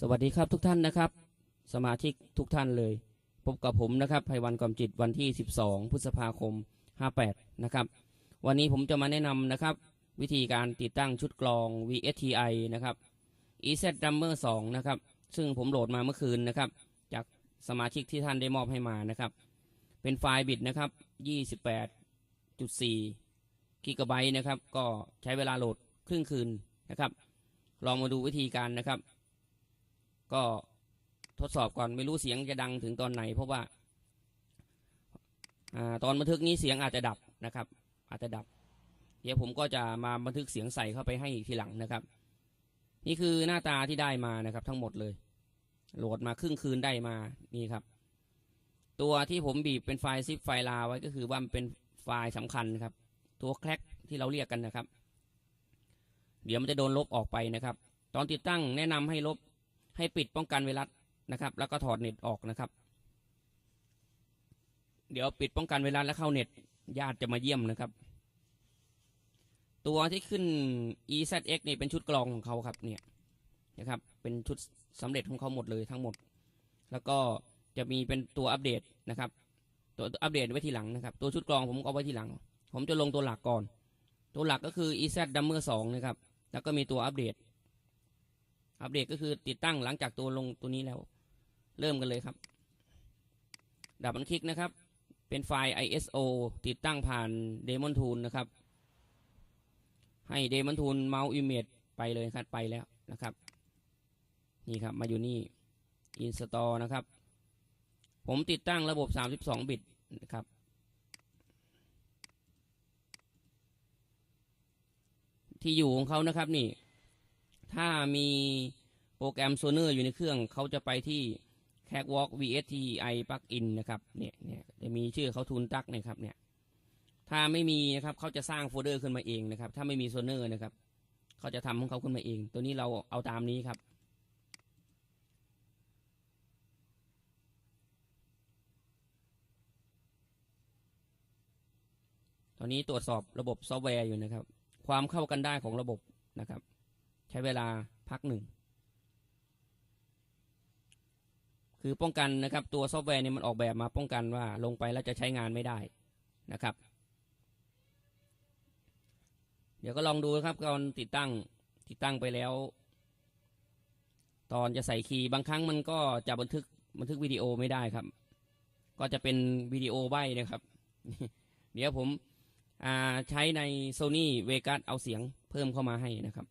สวัสดีครับทุกท่านนะครับ สมาชิกทุกท่านเลย พบกับผมนะครับไพวันกอมจิตวันที่ 12 พฤษภาคม 58 นะครับ วันนี้ผมจะมาแนะนำนะครับ วิธีการติดตั้งชุดกรอง VSTI นะครับ EZ Drummer 2 นะครับ ซึ่งผมโหลดมาเมื่อคืนนะครับ จากสมาชิกที่ท่านได้มอบให้มานะครับ เป็นไฟล์บิตนะครับ 28.4 กิกะไบต์นะครับ ก็ใช้เวลาโหลดครึ่งคืนนะครับ ลองมาดูวิธีการนะครับ ก็ทดสอบก่อนไม่รู้เสียงจะดังถึงตอนไหน เพราะว่าอตอนบันทึกนี้เสียงอาจจะดับนะครับ อาจจะดับ เดี๋ยวผมก็จะมาบันทึกเสียงใส่เข้าไปให้อีกทีหลังนะครับ นี่คือหน้าตาที่ได้มานะครับ ทั้งหมดเลย โหลดมาครึ่งคืนได้มานี่ครับ ตัวที่ผมบีบเป็นไฟล์ซิปไฟล์ลาไว้ก็คือว่ามันเป็นไฟล์สำคัญครับ ตัวแคลกที่เราเรียกกันนะครับ เดี๋ยวมันจะโดนลบออกไปนะครับ ตอนติดตั้งแนะนำให้ลบ ให้ปิดป้องกันไวรัสนะครับ แล้วก็ถอดเน็ตออกนะครับ เดี๋ยวปิดป้องกันไวรัสแล้วเข้าเน็ตญาติจะมาเยี่ยมนะครับ ตัวที่ขึ้น EZX นี่เป็นชุดกรองของเขาครับเนี่ยนะครับ เป็นชุดสำเร็จของเขาหมดเลยทั้งหมด แล้วก็จะมีเป็นตัวอัปเดตนะครับ ตัวอัปเดตไว้ทีหลังนะครับ ตัวชุดกรองผมก็เอาไว้ทีหลัง ผมจะลงตัวหลักก่อน ตัวหลักก็คือ EZ Dummer 2นะครับ แล้วก็มีตัวอัปเดต อัปเดตก็คือติดตั้งหลังจากตัวลงตัวนี้แล้ว เริ่มกันเลยครับ ดับมันคลิกนะครับ เป็นไฟล์ ISO ติดตั้งผ่าน Demon Tool นะครับ ให้ Demon Tool Mouse Image ไปเลยครับไปแล้วนะครับ นี่ครับมาอยู่นี่ Install นะครับ ผมติดตั้งระบบ 32 บิตนะครับที่อยู่ของเขานะครับนี่ ถ้ามีโปรแกรมโซเนอร์อยู่ในเครื่อง เขาจะไปที่ Catwalk VSTI Plugin นะครับ เนี่ยเนี่ยจะมีชื่อเขาทูนตักนะครับ เนี่ย ถ้าไม่มีนะครับเขาจะสร้างโฟลเดอร์ขึ้นมาเองนะครับ ถ้าไม่มีโซเนอร์นะครับ เขาจะทำของเขาขึ้นมาเอง ตัวนี้เราเอาตามนี้ครับตอนนี้ตรวจสอบระบบซอฟต์แวร์อยู่นะครับ ความเข้ากันได้ของระบบนะครับ ช้เวลาพักหนึ่ง คือป้องกันนะครับ ตัวซอฟต์แวร์เนี่ยมันออกแบบมาป้องกันว่าลงไปแล้วจะใช้งานไม่ได้นะครับ เดี๋ยวก็ลองดูครับตอนติดตั้งติดตั้งไปแล้ว ตอนจะใส่คีย์บางครั้งมันก็จะบันทึกบันทึกวิดีโอไม่ได้ครับ ก็จะเป็นวิดีโอใบนะครับ เดี๋ยวผมใช้ใน Sony Vegas เอาเสียงเพิ่มเข้ามาให้นะครับ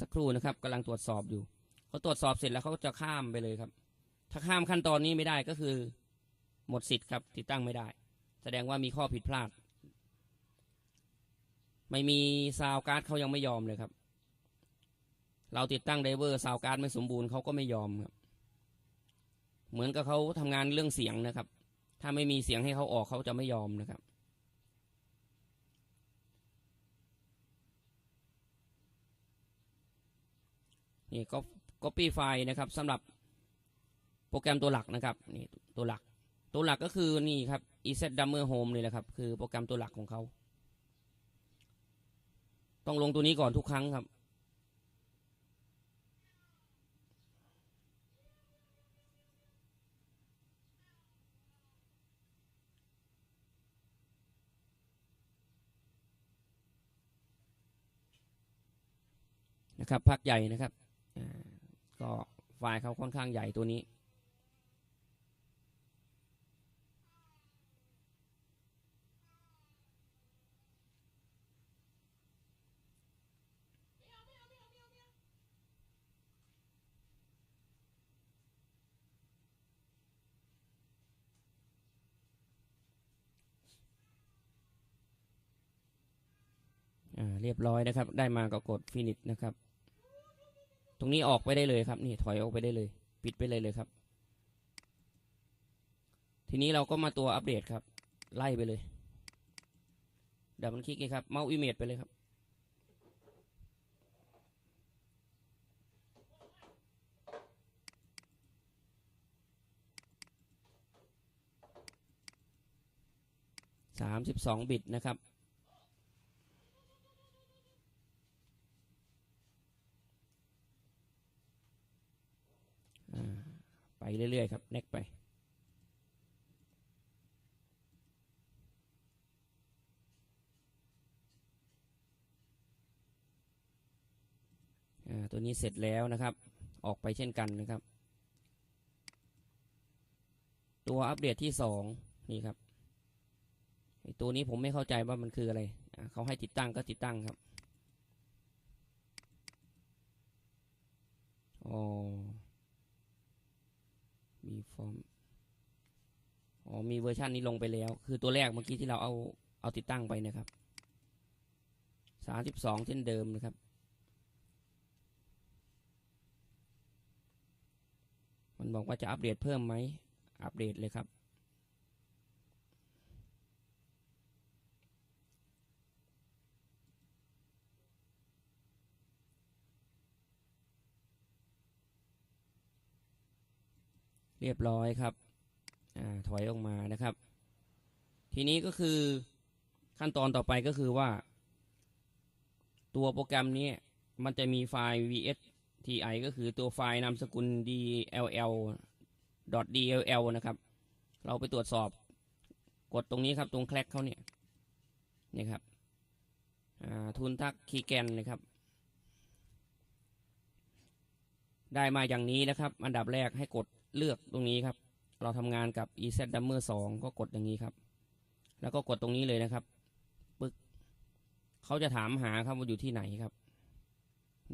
สักครู่นะครับกำลังตรวจสอบอยู่เขาตรวจสอบเสร็จแล้วเขาก็จะข้ามไปเลยครับ ถ้าข้ามขั้นตอนนี้ไม่ได้ก็คือ หมดสิทธิ์ครับ ติดตั้งไม่ได้ แสดงว่ามีข้อผิดพลาด ไม่มีซาวการ์ดเขายังไม่ยอมเลยครับ เราติดตั้งไดเวอร์ซาวการ์ดไม่สมบูรณ์เขาก็ไม่ยอมครับ เหมือนกับเขาทำงานเรื่องเสียงนะครับ ถ้าไม่มีเสียงให้เขาออกเขาจะไม่ยอมนะครับ นี่ก็ copy ไฟล์นะครับสำหรับโปรแกรมตัวหลักนะครับนี่ตัวหลัก ตัวหลักก็คือนี่ครับ EZ Dummer Home นี่แหละครับ คือโปรแกรมตัวหลักของเขา ต้องลงตัวนี้ก่อนทุกครั้งครับนะครับพักใหญ่นะครับ ก็ไฟล์เขาค่อนข้างใหญ่ตัวนี้ เรียบร้อยนะครับ ได้มาก็กดฟินิชนะครับ ตรงนี้ออกไปได้เลยครับ นี่ถอยออกไปได้เลย ปิดไปเลยเลยครับ ทีนี้เราก็มาตัวอัปเดตครับ ไล่ไปเลยดับมันคลิกเลยครับ เมาส์อิเมจไปเลยครับ สามสิบสองบิตนะครับ เรื่อยๆครับ next ไปอ่าตัวนี้เสร็จแล้วนะครับ ออกไปเช่นกันนะครับ ตัวอัปเดตที่สองนี่ครับตัวนี้ผมไม่เข้าใจว่ามันคืออะไร เขาให้ติดตั้งก็ติดตั้งครับ อ๋อ มีฟอร์มอ๋อมีเวอร์ชันนี้ลงไปแล้ว คือตัวแรกเมื่อกี้ที่เราเอาเอาติดตั้งไปนะครับสามสิบสองเช่นเดิมนะครับ มันบอกว่าจะอัปเดตเพิ่มไหมอัปเดตเลยครับ รียบร้อยครับอถอยออกมานะครับ ทีนี้ก็คือขั้นตอนต่อไปก็คือว่า ตัวโปรแกรมนี้มันจะมีไฟล์ vs ti ก็คือตัวไฟล์นามสกุล dll .dll นะครับ เราไปตรวจสอบกดตรงนี้ครับ ตรงแคลกเขาเนี่ยนี่ครับทุนทักคีแกนนะครับ ได้มาอย่างนี้นะครับ อันดับแรกให้กด เลือกตรงนี้ครับ เราทำงานกับ EZ Dummer 2 ก็กดอย่างนี้ครับ แล้วก็กดตรงนี้เลยนะครับ ปึ๊กเขาจะถามหาครับว่าอยู่ที่ไหนครับ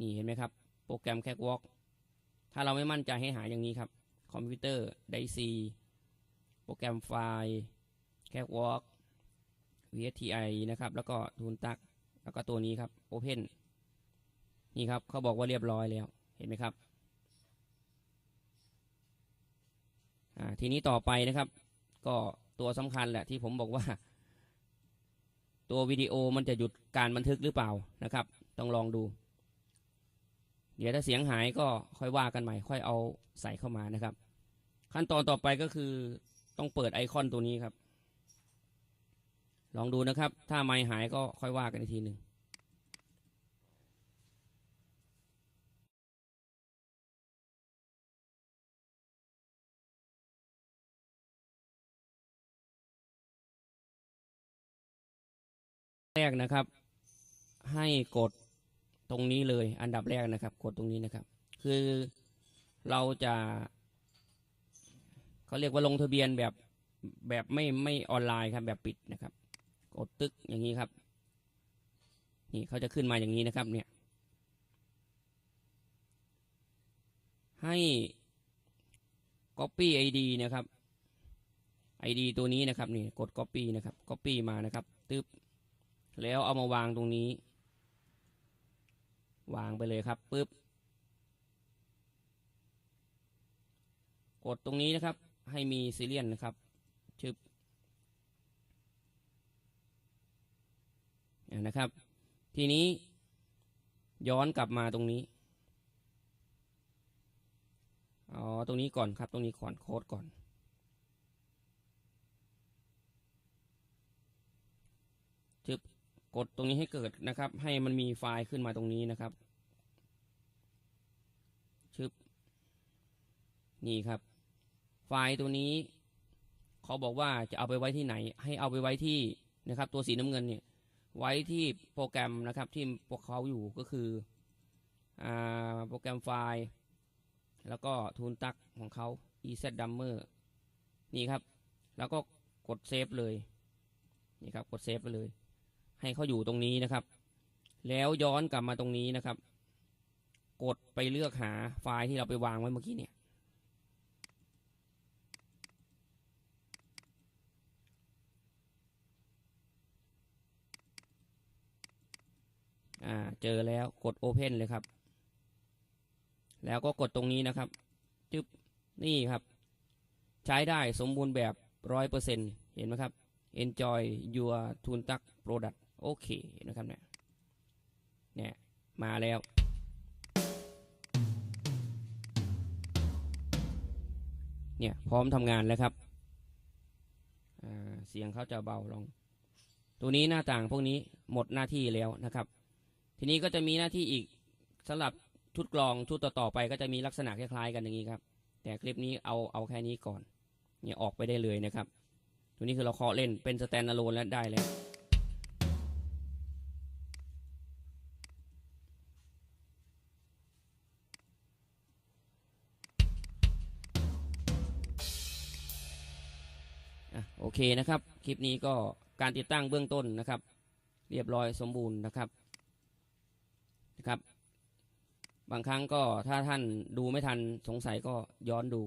นี่เห็นไหมครับ โปรแกรมแค t วอล์กถ้าเราไม่มั่นใจให้หาอย่างนี้ครับ คอมพิวเตอร์ไดซีโปรแกรมไฟล์แค t วอล์ก VSTI นะครับ แล้วก็ทูนตัก แล้วก็ตัวนี้ครับ Open นี่ครับ เขาบอกว่าเรียบร้อยแล้ว เห็นไหมครับ อ่า ทีนี้ต่อไปนะครับ ก็ตัวสำคัญแหละที่ผมบอกว่า ตัววิดีโอมันจะหยุดการบันทึกหรือเปล่านะครับ ต้องลองดู เดี๋ยวถ้าเสียงหายก็ค่อยว่ากันใหม่ ค่อยเอาใส่เข้ามานะครับ ขั้นตอนต่อไปก็คือต้องเปิดไอคอนตัวนี้ครับ ลองดูนะครับ ถ้าไม่หายก็ค่อยว่ากันอีกทีหนึ่ง แรกนะครับ ให้กดตรงนี้เลย อันดับแรกนะครับ กดตรงนี้นะครับ คือเราจะเขาเรียกว่าลงทะเบียนแบบแบบไม่ไม่ออนไลน์ครับแบบปิดนะครับ กดตึกอย่างนี้ครับ นี่เขาจะขึ้นมาอย่างนี้นะครับ เนี่ย ให้ copy id นะครับ id ตัวนี้นะครับ นี่กด copy นะครับ copy มานะครับตึ๊บ แล้วเอามาวางตรงนี้ วางไปเลยครับปึ๊บ กดตรงนี้นะครับ ให้มีซีเรียนนะครับชึบนะครับ ทีนี้ย้อนกลับมาตรงนี้อ๋อตรงนี้ก่อนครับ ตรงนี้ก่อนโค้ดก่อน ชึบ กดตรงนี้ให้เกิดนะครับ ให้มันมีไฟล์ขึ้นมาตรงนี้นะครับ ชึบ นี่ครับ ไฟล์ตัวนี้ เขาบอกว่าจะเอาไปไว้ที่ไหน ให้เอาไปไว้ที่นะครับ ตัวสีน้ำเงินเนี่ย ไว้ที่โปรแกรมนะครับ ที่พวกเขาอยู่ก็คืออโปรแกรมไฟล์ แล้วก็ทูนตักของเขา EZ Dummer นี่ครับ แล้วก็กดเซฟเลย นี่ครับ กดเซฟไปเลย ให้เขาอยู่ตรงนี้นะครับ แล้วย้อนกลับมาตรงนี้นะครับ กดไปเลือกหาไฟล์ที่เราไปวางไว้เมื่อกี้เนี่ย อ่า เจอแล้วกด Open เลยครับ แล้วก็กดตรงนี้นะครับ จึ๊บ นี่ครับ ใช้ได้สมบูรณ์แบบร้อยเปอร์เซ็นเห็นไหมครับ enjoy your t u n t a k product โอเคนะครับเนี่ยเนี่ยมาแล้วเนี่ยพร้อมทำงานแล้วครับเสียงเขาจะเบาลง ตัวนี้หน้าต่างพวกนี้หมดหน้าที่แล้วนะครับ ทีนี้ก็จะมีหน้าที่อีกสำหรับชุดกรองชุดต่อๆไปก็จะมีลักษณะคล้ายๆกันอย่างนี้ครับ แต่คลิปนี้เอาเอาแค่นี้ก่อนเนี่ยออกไปได้เลยนะครับ ตัวนี้คือเราเคาะเล่นเป็นสแตนด์อะโลนแล้วได้แล้ว เคนะครับ คลิปนี้ก็การติดตั้งเบื้องต้นนะครับ เรียบร้อยสมบูรณ์นะครับนะครับ บางครั้งก็ถ้าท่านดูไม่ทันสงสัยก็ย้อนดู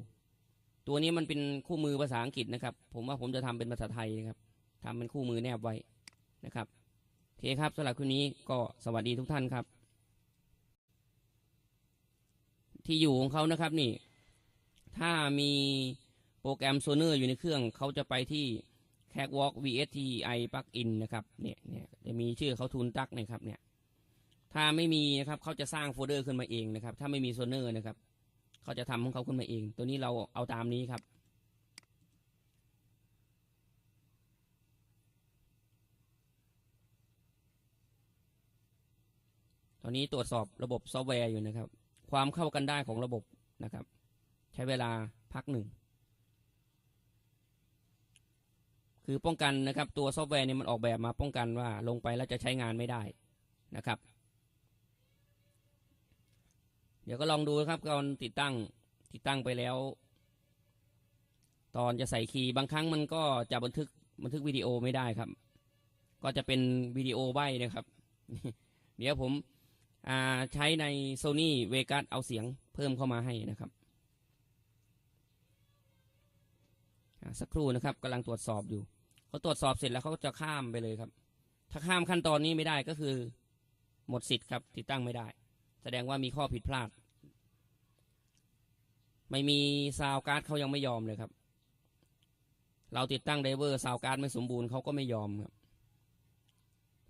ตัวนี้มันเป็นคู่มือภาษาอังกฤษนะครับ ผมว่าผมจะทำเป็นภาษาไทยนะครับทำเป็นคู่มือแนบไว้นะครับโอเคครับสำหรับคืนนี้ก็สวัสดีทุกท่านครับ ที่อยู่ของเขานะครับนี่ ถ้ามี รแกรมโซเนอร์อยู่ในเครื่องเขาจะไปที่ Catwalk VSTI Plugin นะครับเนี่ยเนี่ยจะมีชื่อเขาทูนตักนะครับเนี่ยถ้าไม่มีนะครับเขาจะสร้างโฟลเดอร์ขึ้นมาเองนะครับ ถ้าไม่มีโซเนอร์นะครับเขาจะทำของเขาขึ้นมาเอง ตัวนี้เราเอาตามนี้ครับตอนนี้ตรวจสอบระบบซอฟต์แวร์อยู่นะครับ ความเข้ากันได้ของระบบนะครับ ใช้เวลาพักหนึ่ง คือป้องกันนะครับตัวซอฟต์แวร์เนี่ยมันออกแบบมาป้องกันว่าลงไปแล้วจะใช้งานไม่ได้นะครับ เดี๋ยวก็ลองดูนะครับตอนติดตั้งติดตั้งไปแล้ว ตอนจะใส่คีย์บางครั้งมันก็จะบันทึกบันทึกวิดีโอไม่ได้ครับ ก็จะเป็นวิดีโอใบนะครับ เดี๋ยวผมใช้ใน Sony Vegas เอาเสียงเพิ่มเข้ามาให้นะครับสักครู่นะครับกำลังตรวจสอบอยู่ เขาตรวจสอบเสร็จแล้วเขาก็จะข้ามไปเลยครับ ถ้าข้ามขั้นตอนนี้ไม่ได้ก็คือ หมดสิทธิ์ครับ ติดตั้งไม่ได้ แสดงว่ามีข้อผิดพลาด ไม่มีซาวการ์ดเขายังไม่ยอมเลยครับ เราติดตั้งไดเวอร์ซาวการ์ดไม่สมบูรณ์เขาก็ไม่ยอมครับ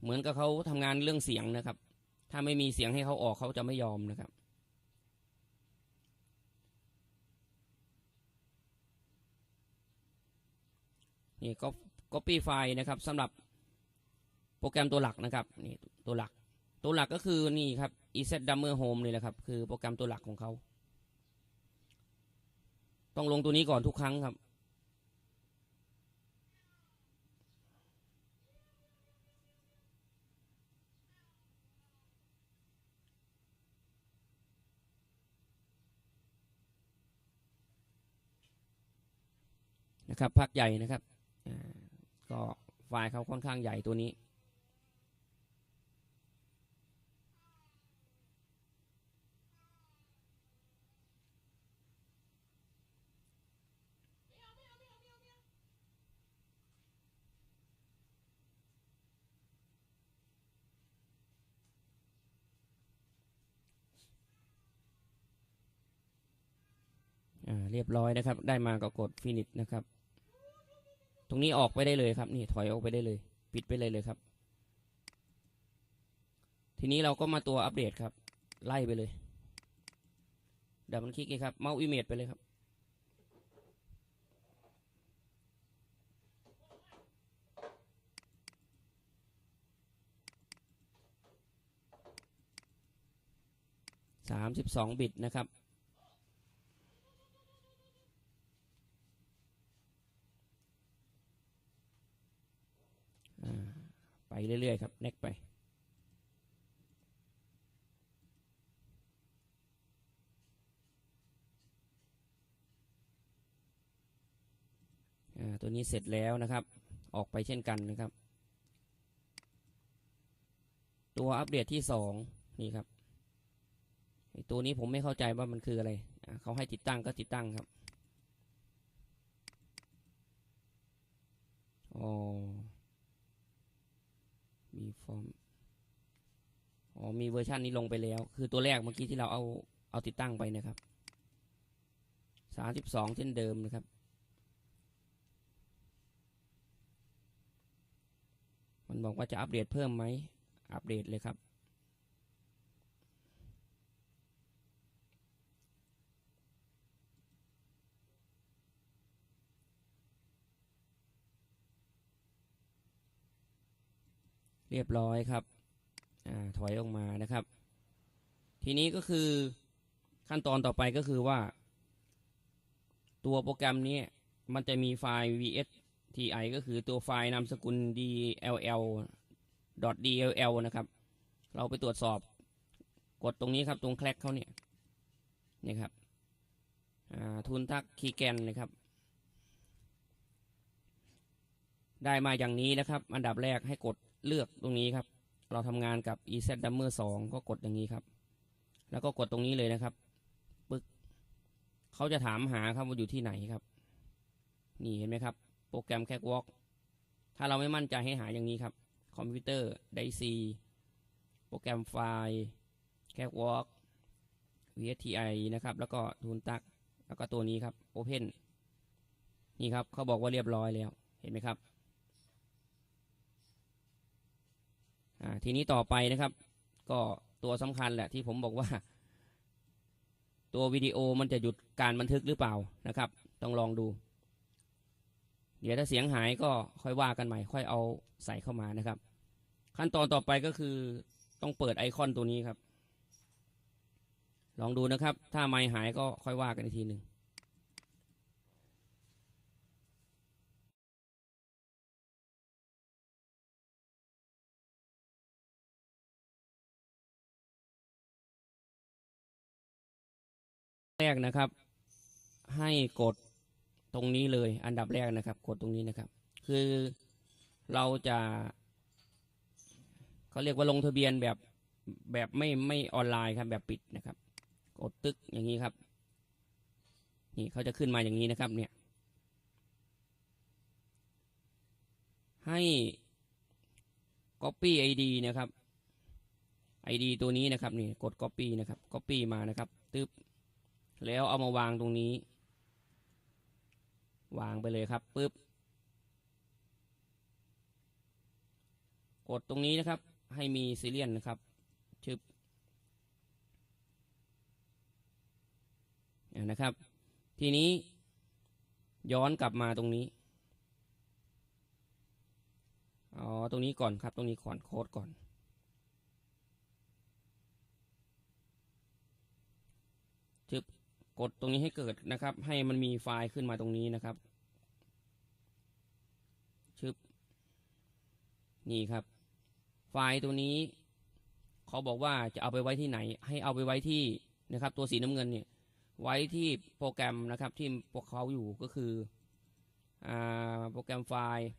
เหมือนกับเขาทำงานเรื่องเสียงนะครับ ถ้าไม่มีเสียงให้เขาออกเขาจะไม่ยอมนะครับนี่ก็ copy ไฟล์นะครับสำหรับโปรแกรมตัวหลักนะครับนี่ตัวหลัก ตัวหลักก็คือนี่ครับ EZ Dummer Home นี่แหละครับ คือโปรแกรมตัวหลักของเขา ต้องลงตัวนี้ก่อนทุกครั้งครับนะครับพักใหญ่นะครับ ก็ไฟล์เขาค่อนข้างใหญ่ตัวนี้ เรียบร้อยนะครับ ได้มาก็กดฟินิชนะครับ ตรงนี้ออกไปได้เลยครับ นี่ถอยออกไปได้เลย ปิดไปเลยเลยครับ ทีนี้เราก็มาตัวอัปเดตครับ ไล่ไปเลยดับมันคลิกเลยครับ เมาส์อิเมจไปเลยครับ สามสิบสองบิตนะครับ อ่าไป เรื่อยๆครับเน็กไปอ่าตัวนี้เสร็จแล้วนะครับ ออกไปเช่นกันนะครับ ตัวอัปเดตที่สองนี่ครับตัวนี้ผมไม่เข้าใจว่ามันคืออะไร เขาให้ติดตั้งก็ติดตั้งครับ อ๋อ มีฟอร์มอ๋อมีเวอร์ชันนี้ลงไปแล้ว คือตัวแรกเมื่อกี้ที่เราเอาเอาติดตั้งไปนะครับสามสิบสองเช่นเดิมนะครับ มันบอกว่าจะอัปเดตเพิ่มไหม อัปเดตเลยครับ เรียบร้อยครับอ่าถอยออกมานะครับ ทีนี้ก็คือขั้นตอนต่อไปก็คือว่า ตัวโปรแกรมนี้มันจะมีไฟล์ VSTI ก็คือตัวไฟล์นามสกุล DLL .dll นะครับ เราไปตรวจสอบกดตรงนี้ครับ ตรงแคลกเขาเนี่ยนี่ครับทุนทักคีแกนนะครับ ได้มาอย่างนี้นะครับ อันดับแรกให้กด เลือกตรงนี้ครับ เราทำงานกับ EZ d u m m e r 2 ก็กดอย่างนี้ครับ แล้วก็กดตรงนี้เลยนะครับ ปึ๊กเขาจะถามหาครับว่าอยู่ที่ไหนครับ นี่เห็นไหมครับ โปรแกรมแค t วอล์กถ้าเราไม่มั่นใจให้หาอย่างนี้ครับ คอมพิวเตอร์ไดซีโปรแกรมไฟล์แค t วอล์ก VSTI นะครับ แล้วก็ทูนตัก แล้วก็ตัวนี้ครับ Open นี่ครับ เขาบอกว่าเรียบร้อยแล้ว เห็นไหมครับ อ่า ทีนี้ต่อไปนะครับ ก็ตัวสำคัญแหละที่ผมบอกว่า ตัววิดีโอมันจะหยุดการบันทึกหรือเปล่านะครับ ต้องลองดู เดี๋ยวถ้าเสียงหายก็ค่อยว่ากันใหม่ ค่อยเอาใส่เข้ามานะครับ ขั้นตอนต่อไปก็คือต้องเปิดไอคอนตัวนี้ครับ ลองดูนะครับ ถ้าไม่หายก็ค่อยว่ากันอีกทีหนึ่ง แรกนะครับ ให้กดตรงนี้เลย อันดับแรกนะครับ กดตรงนี้นะครับ คือเราจะเขาเรียกว่าลงทะเบียนแบบแบบไม่ไม่ออนไลน์ครับแบบปิดนะครับ กดตึกอย่างนี้ครับ นี่เขาจะขึ้นมาอย่างนี้นะครับ เนี่ย ให้ copy ID นะครับ ID ตัวนี้นะครับ นี่กด copy นะครับ copy มานะครับตึ๊บ แล้วเอามาวางตรงนี้ วางไปเลยครับปึ๊บกดตรงนี้นะครับ ให้มีซีเรียนนะครับชึบนะครับ ทีนี้ย้อนกลับมาตรงนี้อ๋อตรงนี้ก่อนครับ ตรงนี้ก่อนโค้ดก่อน กดตรงนี้ให้เกิดนะครับ ให้มันมีไฟล์ขึ้นมาตรงนี้นะครับ ชึบ นี่ครับ ไฟล์ตัวนี้ เขาบอกว่าจะเอาไปไว้ที่ไหน ให้เอาไปไว้ที่นะครับ ตัวสีน้ำเงินเนี่ย ไว้ที่โปรแกรมนะครับ ที่พวกเขาอยู่ก็คืออ่าโปรแกรมไฟล์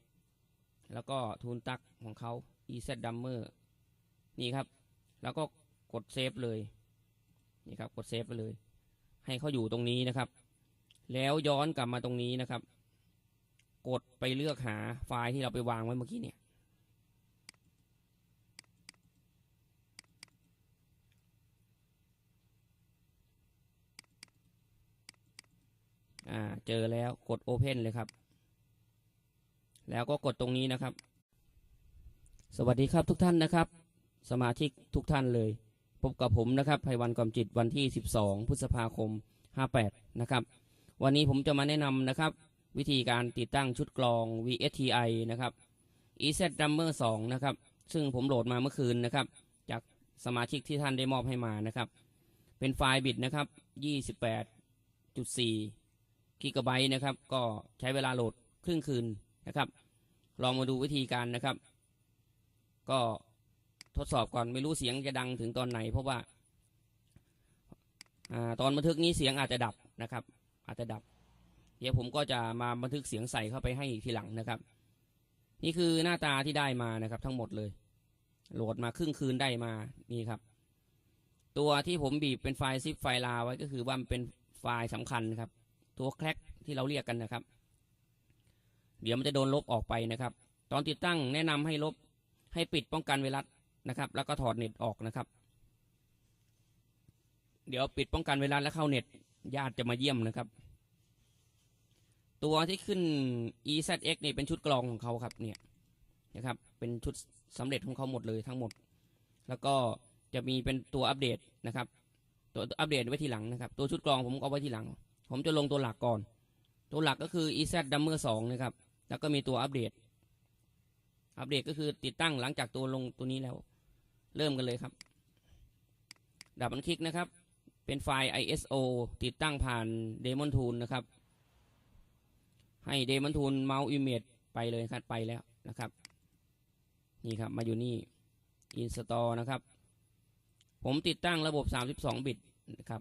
แล้วก็ทูนตักของเขา EZ Dummer นี่ครับ แล้วก็กดเซฟเลย นี่ครับ กดเซฟไปเลย ให้เขาอยู่ตรงนี้นะครับ แล้วย้อนกลับมาตรงนี้นะครับ กดไปเลือกหาไฟล์ที่เราไปวางไว้เมื่อกี้เนี่ย อ่า เจอแล้วกด Open เลยครับ แล้วก็กดตรงนี้นะครับ สวัสดีครับทุกท่านนะครับ สมาชิกทุกท่านเลย พบกับผมนะครับไพวันกอมจิตวันที่ 12 พฤษภาคม 58 นะครับ วันนี้ผมจะมาแนะนำนะครับ วิธีการติดตั้งชุดกรอง VSTI นะครับ EZ Drummer 2 นะครับ ซึ่งผมโหลดมาเมื่อคืนนะครับ จากสมาชิกที่ท่านได้มอบให้มานะครับ เป็นไฟล์บิตนะครับ 28.4 กิกะไบต์นะครับ ก็ใช้เวลาโหลดครึ่งคืนนะครับ ลองมาดูวิธีการนะครับ ก็ ทดสอบก่อนไม่รู้เสียงจะดังถึงตอนไหน เพราะว่าอตอนบันทึกนี้เสียงอาจจะดับนะครับ อาจจะดับ เดี๋ยวผมก็จะมาบันทึกเสียงใส่เข้าไปให้อีกทีหลังนะครับ นี่คือหน้าตาที่ได้มานะครับ ทั้งหมดเลย โหลดมาครึ่งคืนได้มานี่ครับ ตัวที่ผมบีบเป็นไฟล์ซิปไฟล์ลาไว้ก็คือว่ามันเป็นไฟล์สำคัญครับ ตัวแคลกที่เราเรียกกันนะครับ เดี๋ยวมันจะโดนลบออกไปนะครับ ตอนติดตั้งแนะนำให้ลบให้ปิดป้องกันไวรัส นะครับ แล้วก็ถอดเน็ตออกนะครับ เดี๋ยวปิดป้องกันไวรัสแล้วเข้าเน็ตญาติจะมาเยี่ยมนะครับ ตัวที่ขึ้น EZX นี่เป็นชุดกรองของเขาครับเนี่ยนะครับ เป็นชุดสำเร็จของเขาหมดเลยทั้งหมด แล้วก็จะมีเป็นตัวอัปเดตนะครับ ตัวอัปเดตไว้ทีหลังนะครับ ตัวชุดกรองผมเอาไว้ทีหลัง ผมจะลงตัวหลักก่อน ตัวหลักก็คือ EZ Dummer 2นะครับ แล้วก็มีตัวอัปเดต อัปเดตก็คือติดตั้งหลังจากตัวลงตัวนี้แล้ว เริ่มกันเลยครับ ดับมันคลิกนะครับ เป็นไฟล์ ISO ติดตั้งผ่าน Demon Tool นะครับ ให้เดมันทูลเมาส์อิมเมจไปเลยครับไปแล้วนะครับ นี่ครับมาอยู่นี่อินสตอนะครับ ผมติดตั้งระบบ 32 บิตนะครับ